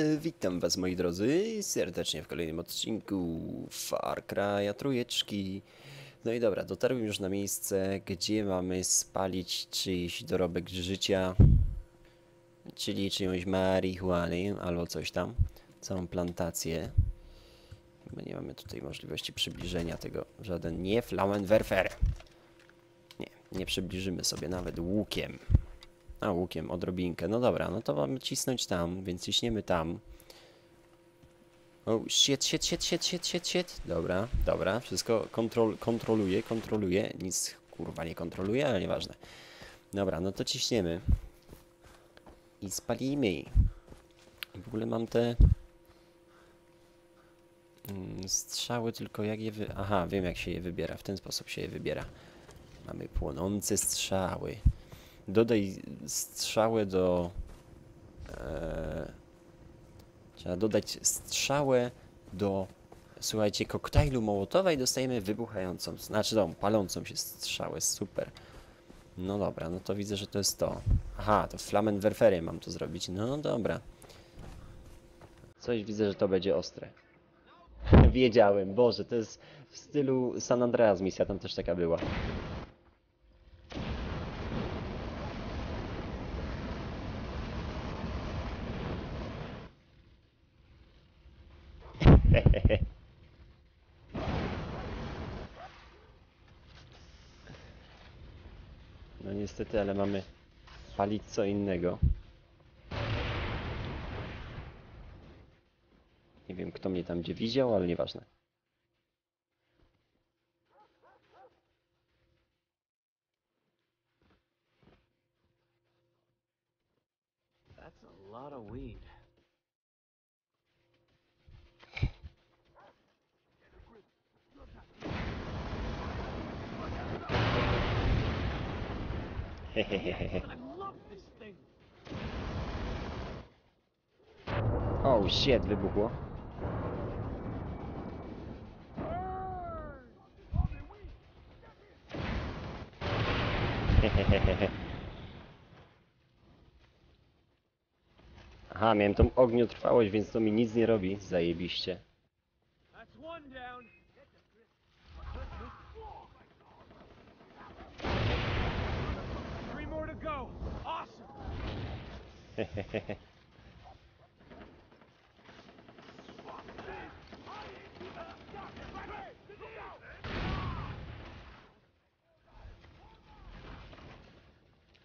E, Witam was moi drodzy serdecznie w kolejnym odcinku Far Cry'a trójeczki. No i dobra, dotarłem już na miejsce, gdzie mamy spalić czyjś dorobek życia, czyli czyjąś marihuany albo coś tam, całą plantację. Nie mamy tutaj możliwości przybliżenia tego, żaden nie Flammenwerfer. Nie, nie przybliżymy sobie nawet łukiem. A, łukiem, odrobinkę. No dobra, no to mamy cisnąć tam, więc ciśniemy tam. O, shit, shit, shit, shit, shit, shit, shit. Dobra, dobra, wszystko kontrol, kontroluje, kontroluje. Nic, kurwa, nie kontroluje, ale nieważne. Dobra, no to ciśniemy. I spalimy. W ogóle mam te... mm, Strzały, tylko jak je wy... Aha, wiem jak się je wybiera. W ten sposób się je wybiera. Mamy płonące strzały. Dodaj strzałę do. E, trzeba dodać strzałę do. Słuchajcie, koktajlu mołotowa i dostajemy wybuchającą, znaczy tą palącą się strzałę, super. No dobra, no to widzę, że to jest to. Aha, to Flammenwerfery mam to zrobić. No dobra. Coś widzę, że to będzie ostre. Wiedziałem, Boże, to jest w stylu San Andreas misja, tam też taka była. Ale mamy palić co innego. Nie wiem, kto mnie tam gdzie widział, ale nieważne. That's a lot of weed. Hehehehe. I love this thing. Oh shit, wybuchło. Aha, miałem tą ogniotrwałość, więc to mi nic nie robi. Zajebiście.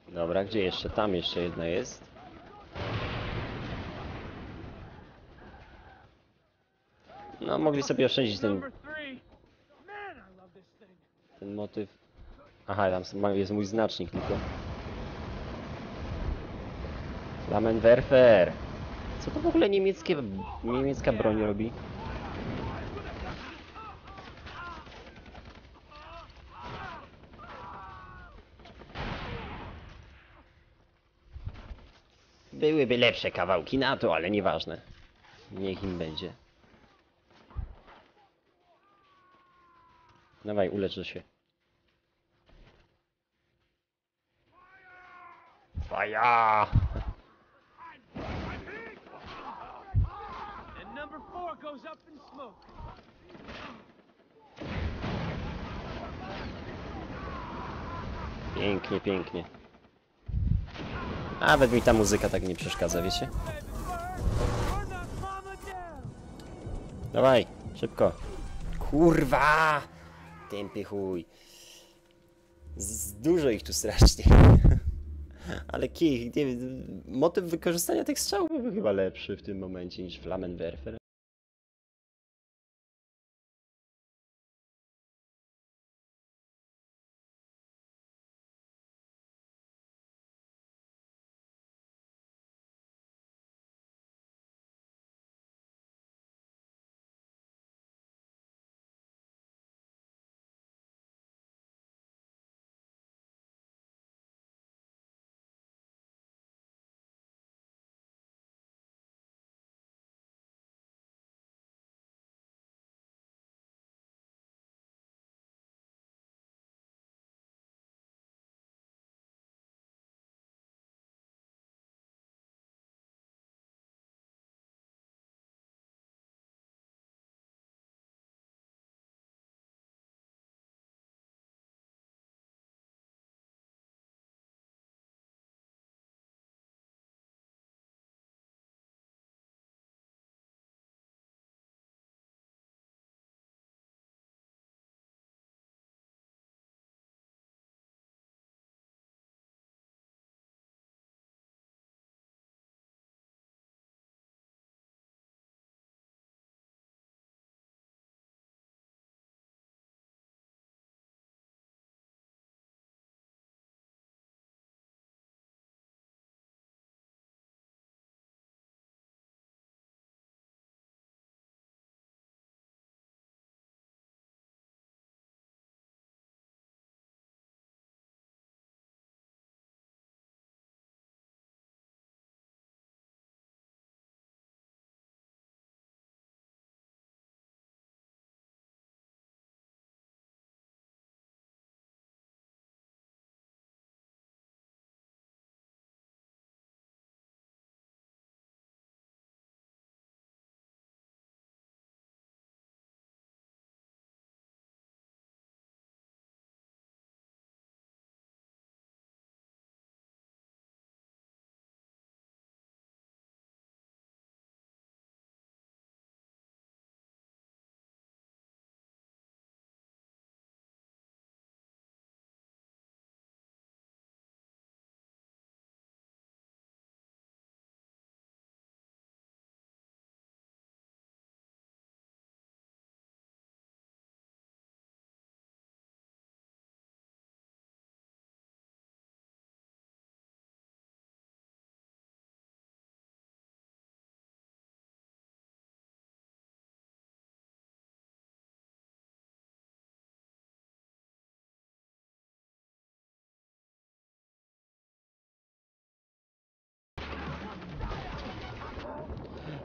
Dobra, gdzie jeszcze? Tam jeszcze jedna jest. No, mogli sobie oszczędzić ten, ten motyw. Aha, tam jest mój znacznik tylko. Flammenwerfer! Co to w ogóle niemieckie, niemiecka broń robi? Byłyby lepsze kawałki na to, ale nieważne. Niech im będzie. Dawaj, uleczę się. Faja! Goes up in smoke. Pięknie, pięknie. Nawet mi ta muzyka tak nie przeszkadza, wiecie? Dawaj, szybko. Kurwa! Tępy chuj. Z dużo ich tu strasznie. Ale kij, nie motyw wykorzystania tych strzałów byłby chyba lepszy w tym momencie niż Flammenwerfer.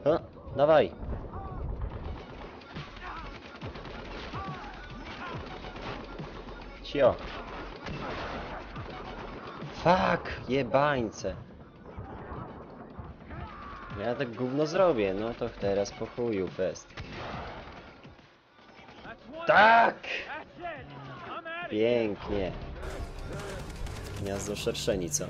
O, dawaj. Cio. Fuck, jebańce. Ja tak gówno zrobię, no to teraz po chuju fest. Tak! Pięknie. Gniazdo szerszeni, co?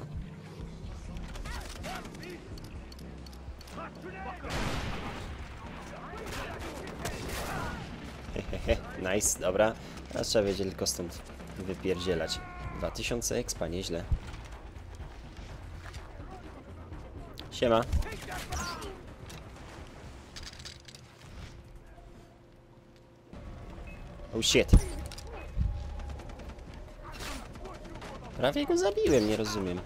Hehehe, nice, dobra. Teraz trzeba będzie tylko stąd wypierdzielać. 2000 expa, nieźle. Siema. Oh shit. Prawie go zabiłem, nie rozumiem.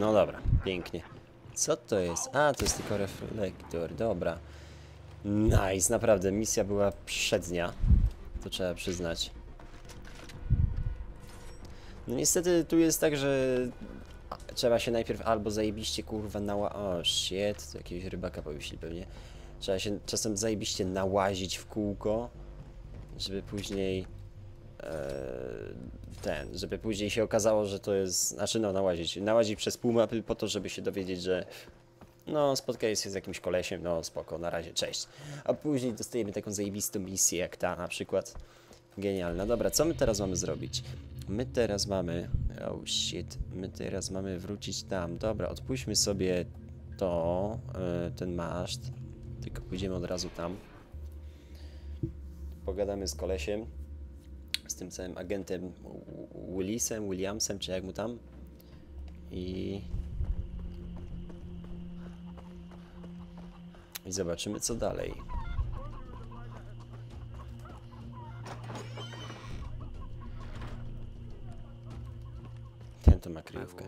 No dobra, pięknie. Co to jest? A, to jest tylko reflektor, dobra. Nice, naprawdę, misja była przednia. To trzeba przyznać. No niestety tu jest tak, że trzeba się najpierw albo zajebiście kurwa nała... O shit, to jakiegoś rybaka powiesili pewnie. Trzeba się czasem zajebiście nałazić w kółko, żeby później ten, żeby później się okazało, że to jest, znaczy no nałazić, nałazić przez pół mapy po to, żeby się dowiedzieć, że no spotkaj się z jakimś kolesiem, no spoko, na razie, cześć. A później dostajemy taką zajebistą misję jak ta na przykład. Genialna. Dobra, co my teraz mamy zrobić? My teraz mamy... Oh shit. My teraz mamy wrócić tam. Dobra, odpuśćmy sobie to, e, ten maszt. Tylko pójdziemy od razu tam. Pogadamy z kolesiem. Z tym całym agentem Wi- Willisem, Williamsem, czy jak mu tam. I... I zobaczymy co dalej. Ten to ma kryjówkę.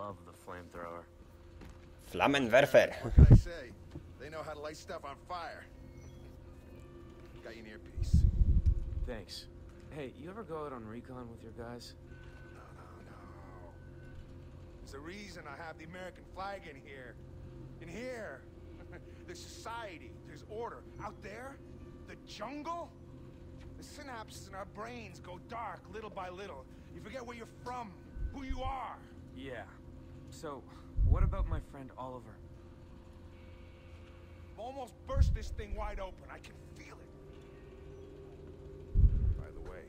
Flammenwerfer. What can I say? They know how to light stuff on fire. Got you an earpiece. Thanks. Hey, you ever go out on recon with your guys? No, no, no. There's a reason I have the American flag in here. In here, there's society, there's order. Out there, the jungle, the synapses in our brains go dark little by little. You forget where you're from, who you are. Yeah. So, what about my friend Oliver? I've almost burst this thing wide open. I can feel it. By the way,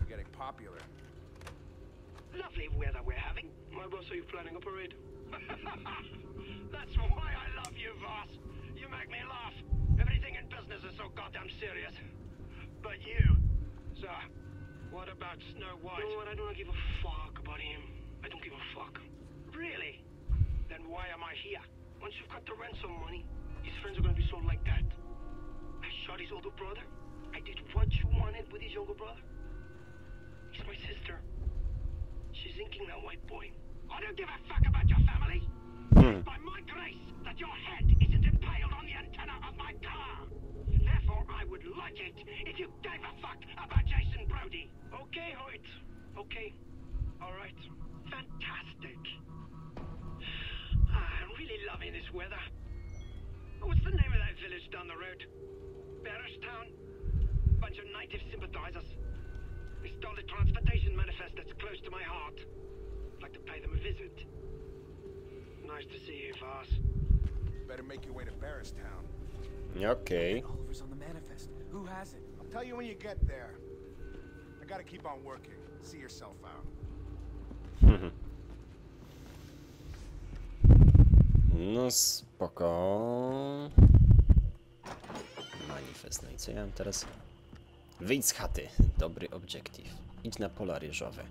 you're getting popular. Lovely weather we're having. My boss are you planning a parade? That's why I love you, Voss. You make me laugh. Everything in business is so goddamn serious. But you, sir, what about Snow White? You know what? I don't give a fuck about him. I don't give a fuck. Really? Then why am I here? Once you've got the ransom money, his friends are gonna be sold like that. I shot his older brother. I did what you wanted with his younger brother. He's my sister. She's inking that white boy. I don't give a fuck about your family. Hmm. By my grace, that your head isn't impaled on the antenna of my car. Therefore, I would like it if you gave a fuck about Jason Brody. Okay, Hoyt. Okay. All right. Fantastic. Ah, I'm really loving this weather. What's the name of that village down the road? Barristown? Bunch of native sympathizers. My heart. I'd like to pay them a visit. Nice to see you, Voss. Better make your way to Barristown. Okej. Oliver's on the manifest. Who has it? I'll tell you when you get there. I gotta keep on working. See yourself out. No spoko. Manifest. No i co ja mam teraz? Wyjdź z chaty. Dobry obiektyw. Idź na pola ryżowe.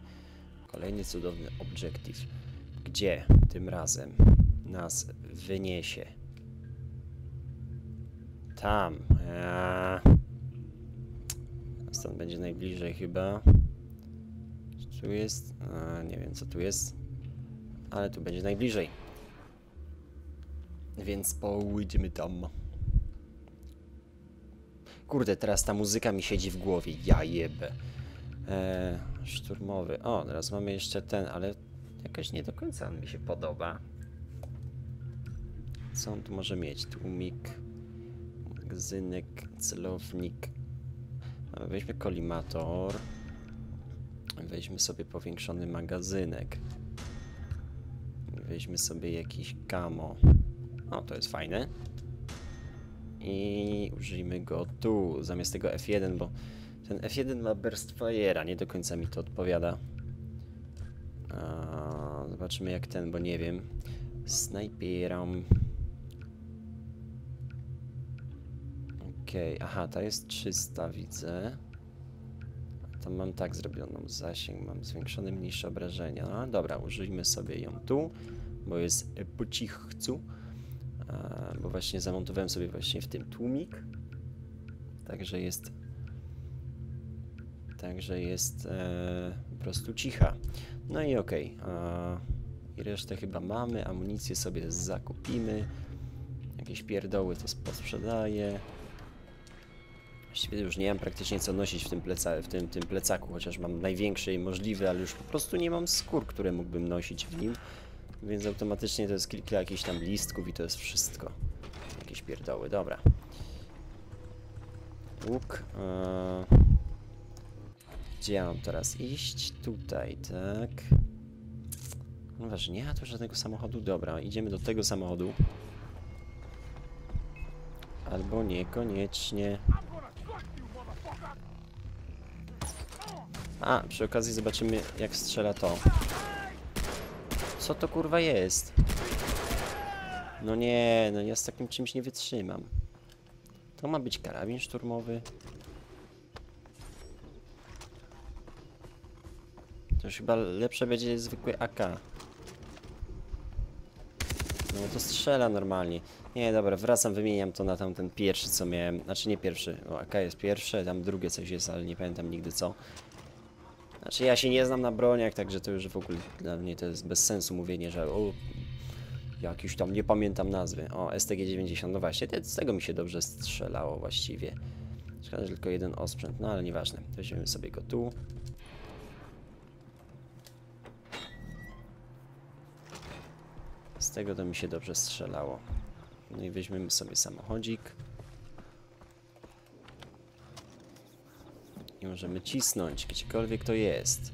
Kolejny cudowny obiektyw. Gdzie tym razem nas wyniesie? Tam. Eee. Stąd będzie najbliżej chyba. Czy Tu jest. A, nie wiem co tu jest. Ale tu będzie najbliżej. Więc pójdziemy tam. Kurde, teraz ta muzyka mi siedzi w głowie. Ja jebę. E, szturmowy. O, teraz mamy jeszcze ten, ale jakoś nie do końca on mi się podoba. Co on tu może mieć? Tłumik, magazynek, celownik. Weźmy kolimator. Weźmy sobie powiększony magazynek. Weźmy sobie jakiś camo. O, to jest fajne. I użyjmy go tu, zamiast tego F1, bo ten F1 ma burst fire'a, nie do końca mi to odpowiada. Zobaczymy jak ten, bo nie wiem. Snajpieram. Okej, aha, ta jest 300, widzę. To mam tak zrobioną zasięg, mam zwiększone mniejsze obrażenia. No, dobra, użyjmy sobie ją tu, bo jest po cichcu. Bo właśnie zamontowałem sobie właśnie w tym tłumik. Także jest Także jest e, po prostu cicha. No i okej. a, I resztę chyba mamy. Amunicję sobie zakupimy. Jakieś pierdoły to posprzedaję. Właściwie już nie mam praktycznie co nosić w tym, pleca, w tym, tym plecaku, chociaż mam największy możliwy, ale już po prostu nie mam skór, które mógłbym nosić w nim. Więc automatycznie to jest kilka jakichś tam listków i to jest wszystko. Jakieś pierdoły, dobra. Łuk. E, gdzie ja mam teraz iść? Tutaj, tak. No właśnie, nie ma tu żadnego samochodu. Dobra, idziemy do tego samochodu. Albo niekoniecznie. A, przy okazji zobaczymy jak strzela to. Co to kurwa jest? No nie, no ja z takim czymś nie wytrzymam. To ma być karabin szturmowy. To już chyba lepsze będzie zwykły AK. No to strzela normalnie. Nie, dobra, wracam, wymieniam to na tamten pierwszy, co miałem. Znaczy nie pierwszy, o, AK jest pierwsze, tam drugie coś jest, ale nie pamiętam nigdy co. Znaczy ja się nie znam na broniach, także to już w ogóle dla mnie to jest bez sensu mówienie, że o, jakiś tam, nie pamiętam nazwy. O, STG-90, no właśnie, te, z tego mi się dobrze strzelało właściwie. Szkoda, że tylko jeden osprzęt, no ale nieważne. Weźmiemy sobie go tu. Z tego to mi się dobrze strzelało. No i weźmiemy sobie samochodzik. I możemy cisnąć, gdziekolwiek to jest.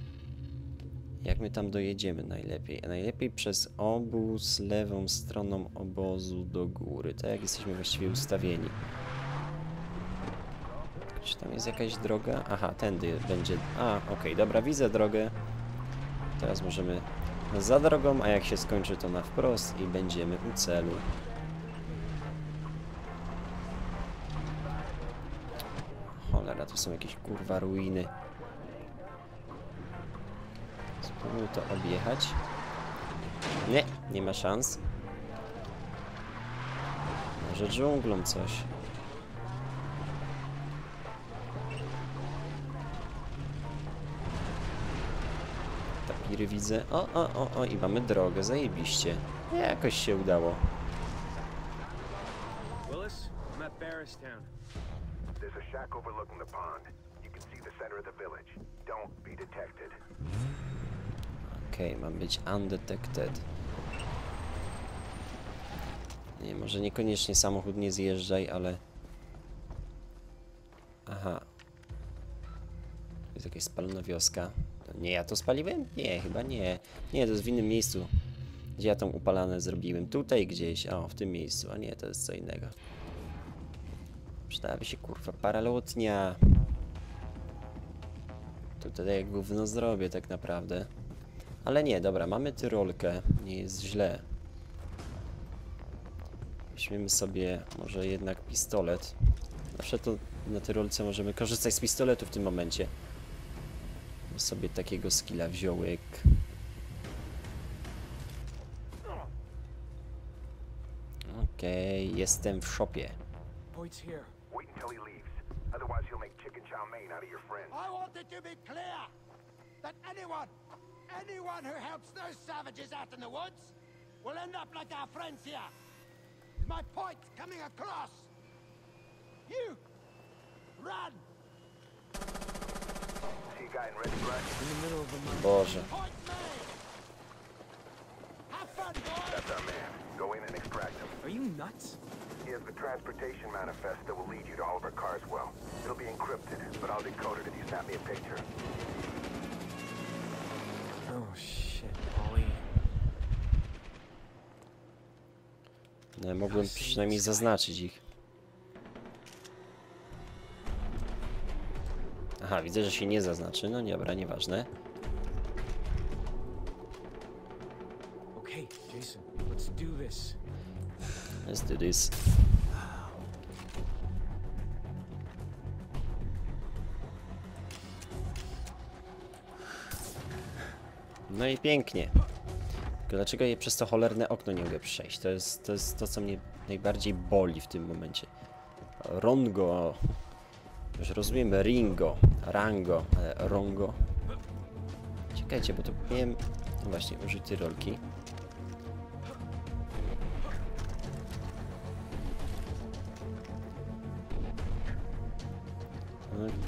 Jak my tam dojedziemy najlepiej? A najlepiej przez obóz, lewą stroną obozu do góry. Tak jak jesteśmy właściwie ustawieni. Czy tam jest jakaś droga? Aha, tędy będzie... A, okej, dobra, widzę drogę. Teraz możemy za drogą, a jak się skończy to na wprost i będziemy u celu. Cholera, to są jakieś kurwa ruiny. Spróbuję to objechać. Nie, nie ma szans. Może dżunglą coś. Tapiry widzę. O, o, o, o, i mamy drogę, zajebiście. Jakoś się udało. Willis, I'm at Barristown. There's a shack overlooking the pond. You can see the center of the village. Don't be detected. Okej, mam być undetected. Nie, może niekoniecznie samochód nie zjeżdżaj, ale... Aha. To jest jakaś spalona wioska. Nie ja to spaliłem? Nie, chyba nie. Nie, to jest w innym miejscu. Gdzie ja tą upalane zrobiłem? Tutaj gdzieś. O, w tym miejscu. A nie, to jest co innego. Przydałaby się kurwa paralotnia. Tutaj jak gówno zrobię tak naprawdę. Ale nie, dobra, mamy tyrolkę, nie jest źle. Weźmiemy sobie może jednak pistolet. Zawsze to na tyrolce możemy korzystać z pistoletu w tym momencie. Sobie takiego skilla wziąłek. Okej, jestem w shopie. Boyd's here. Wait until he leaves. Otherwise, he'll make chicken chow mein out of your friends. I want it to be clear that anyone, anyone who helps those savages out in the woods will end up like our friends here. Is my point coming across? You, Run! Him. Are you nuts? He has the transportation manifest that will lead you to Oliver Carswell. It'll be encrypted, but I'll decode it if you snap me a picture. Oh shit, Ollie. No, mogłem przynajmniej zaznaczyć ich. Aha, widzę, że się nie zaznaczy. No dobra, nieważne. Okay, Jason, let's do this. Let's do this. No i pięknie. Tylko dlaczego je przez to cholerne okno nie mogę przejść? To jest, to jest to, co mnie najbardziej boli w tym momencie. Rongo. Już rozumiem Ringo, Rango, ale Rongo. Czekajcie, bo to miałem... Właśnie, użyć tej rolki.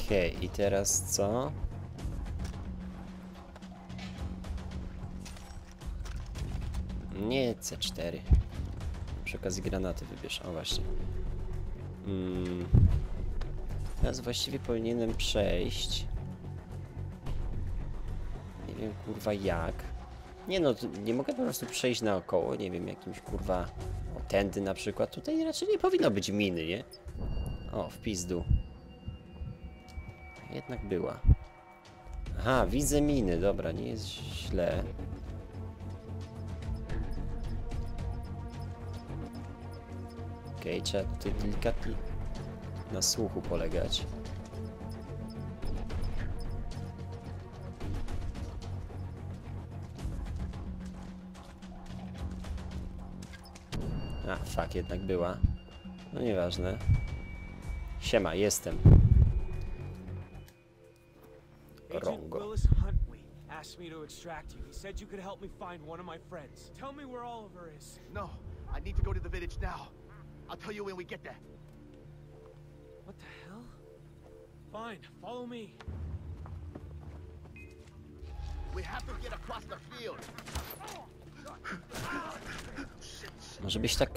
Okej, i teraz co? Nie C4. Przy okazji granaty wybierz. O właśnie. Mm. Teraz właściwie powinienem przejść. Nie wiem kurwa jak. Nie no, nie mogę po prostu przejść naokoło, nie wiem, jakimś kurwa o tędy na przykład. Tutaj raczej nie powinno być miny, nie? O, w pizdu. Jednak była. Aha, widzę miny, dobra, nie jest źle. Okej, trzeba tutaj delikatnie na słuchu polegać. A, fuck, jednak była. No nieważne. Siema, jestem. Rongo. Asked me to extract you. He said you could help me find one of my friends. Tell me where Oliver is. No, I need to go to the village now. I'll tell you when we get there. What the hell? Fine, follow me. We have to get across the field. Może byś tak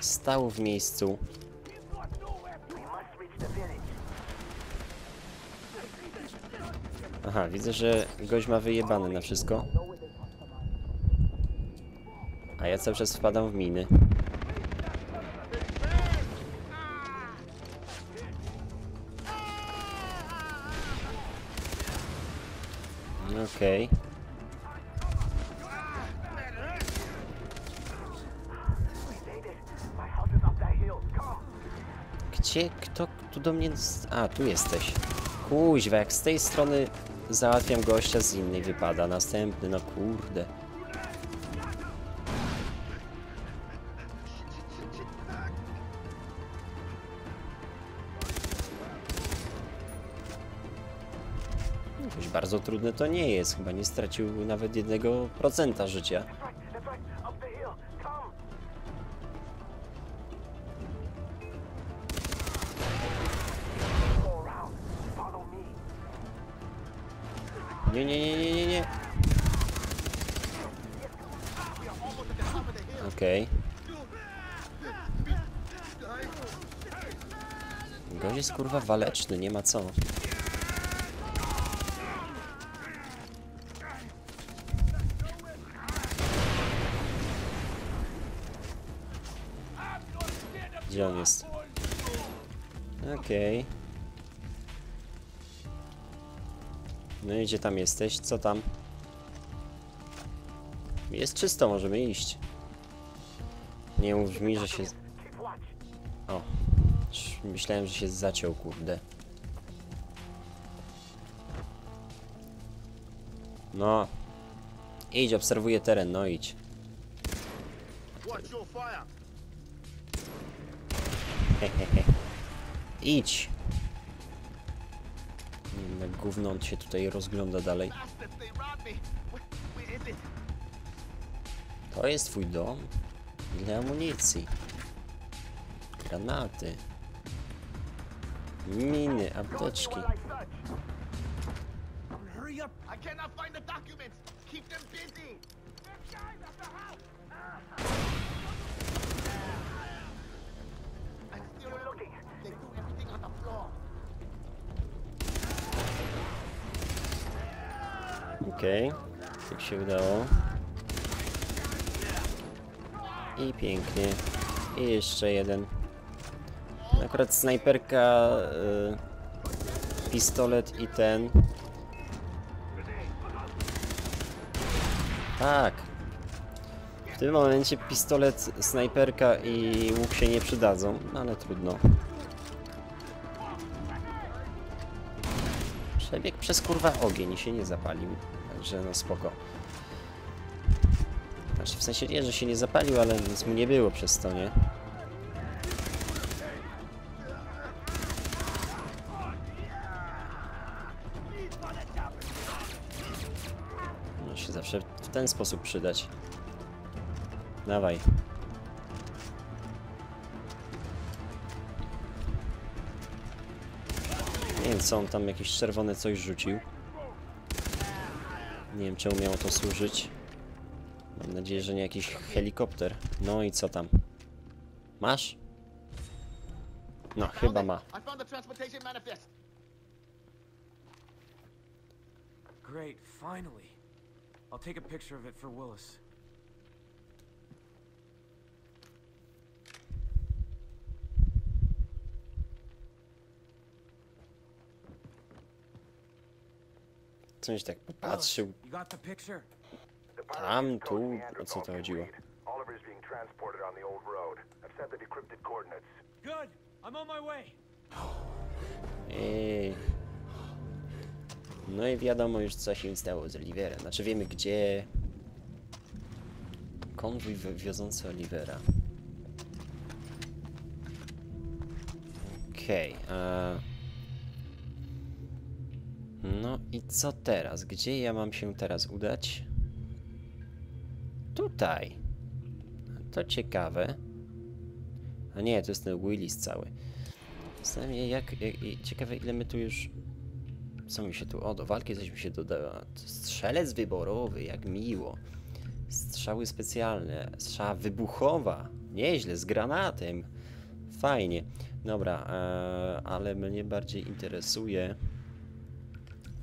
stał w miejscu. Aha, widzę, że gość ma wyjebane na wszystko. A ja cały czas wpadam w miny. Okej. Come. Gdzie? Kto tu do mnie... A, tu jesteś. Kuźwa, jak z tej strony załatwiam gościa, z innej wypada. Następny, no kurde. Bardzo trudne to nie jest. Chyba nie stracił nawet jednego procenta życia. Nie, nie, nie, nie, nie, nie. Okej. Gość jest kurwa waleczny, nie ma co. Gdzie on jest? Okej. No i gdzie tam jesteś? Co tam? Jest czysto, możemy iść. Nie mów mi, że się... O. Myślałem, że się zaciął, kurde. No. Idź, obserwuję teren, no idź. Idź. Nie wiem, gówno on się tutaj rozgląda dalej. To jest twój dom? Ile amunicji? Granaty. Miny, apteczki. Okej, jak się udało. I pięknie. I jeszcze jeden. Akurat snajperka, y, pistolet i ten. Tak. W tym momencie pistolet, snajperka i łuk się nie przydadzą, ale trudno. Przebieg przez kurwa ogień i się nie zapalił. Także no spoko. Znaczy w sensie nie, że się nie zapalił, ale nic mu nie było przez to, nie? No się zawsze w ten sposób przydać. Dawaj. Nie wiem co on tam jakieś czerwone coś rzucił. Nie wiem czemu miało to służyć. Mam nadzieję, że nie jakiś helikopter. No i co tam? Masz? No, chyba ma. Great, finally. I'll take a picture of it for Willis. Coś tak popatrzył. Tam, tu, o co to chodziło? Ej. No i wiadomo już co się stało z Oliverem. Znaczy wiemy gdzie... Konwój wi- wiozący Olivera. Okej. a No i co teraz? Gdzie ja mam się teraz udać? Tutaj. To ciekawe. A nie, to jest ten Willis cały. Jak, jak, ciekawe ile my tu już... Co mi się tu... O, do walki coś mi się dodało. Strzelec wyborowy, jak miło. Strzały specjalne, strzała wybuchowa. Nieźle, z granatem. Fajnie. Dobra, e, ale mnie bardziej interesuje...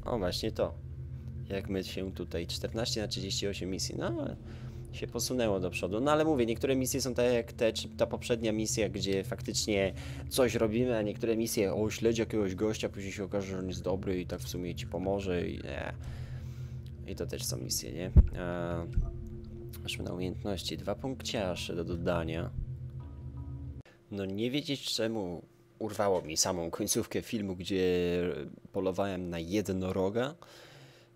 O, właśnie to. Jak my się tutaj... 14 na 38 misji. No, się posunęło do przodu. No ale mówię, niektóre misje są tak jak te, ta poprzednia misja, gdzie faktycznie coś robimy, a niektóre misje, o śledź jakiegoś gościa, później się okaże, że on jest dobry i tak w sumie ci pomoże i nie. I to też są misje, nie? A, Masz na umiejętności dwa punkciarze do dodania. No nie wiedzieć czemu urwało mi samą końcówkę filmu, gdzie polowałem na jednoroga.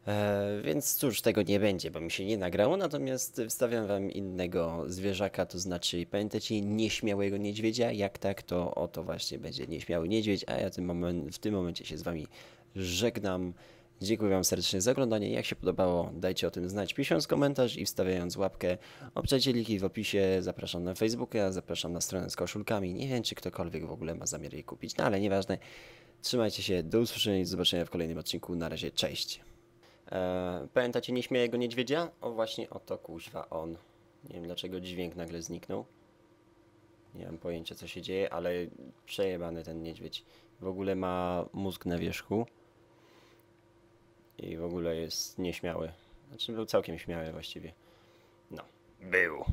E, więc cóż, tego nie będzie, bo mi się nie nagrało, natomiast wstawiam wam innego zwierzaka, to znaczy pamiętacie nieśmiałego niedźwiedzia? Jak tak, to oto właśnie będzie nieśmiały niedźwiedź, a ja tym moment, w tym momencie się z wami żegnam. Dziękuję wam serdecznie za oglądanie, jak się podobało dajcie o tym znać pisząc komentarz i wstawiając łapkę. Obczajcie linki w opisie, zapraszam na Facebooka, zapraszam na stronę z koszulkami, nie wiem czy ktokolwiek w ogóle ma zamiar jej kupić, no ale nieważne. Trzymajcie się, do usłyszenia i do zobaczenia w kolejnym odcinku, na razie, cześć. E, pamiętacie nieśmiałego niedźwiedzia? O właśnie oto kuźwa on. Nie wiem dlaczego dźwięk nagle zniknął. Nie mam pojęcia co się dzieje, ale przejebany ten niedźwiedź. W ogóle ma mózg na wierzchu. I w ogóle jest nieśmiały. Znaczy był całkiem śmiały właściwie. No, był.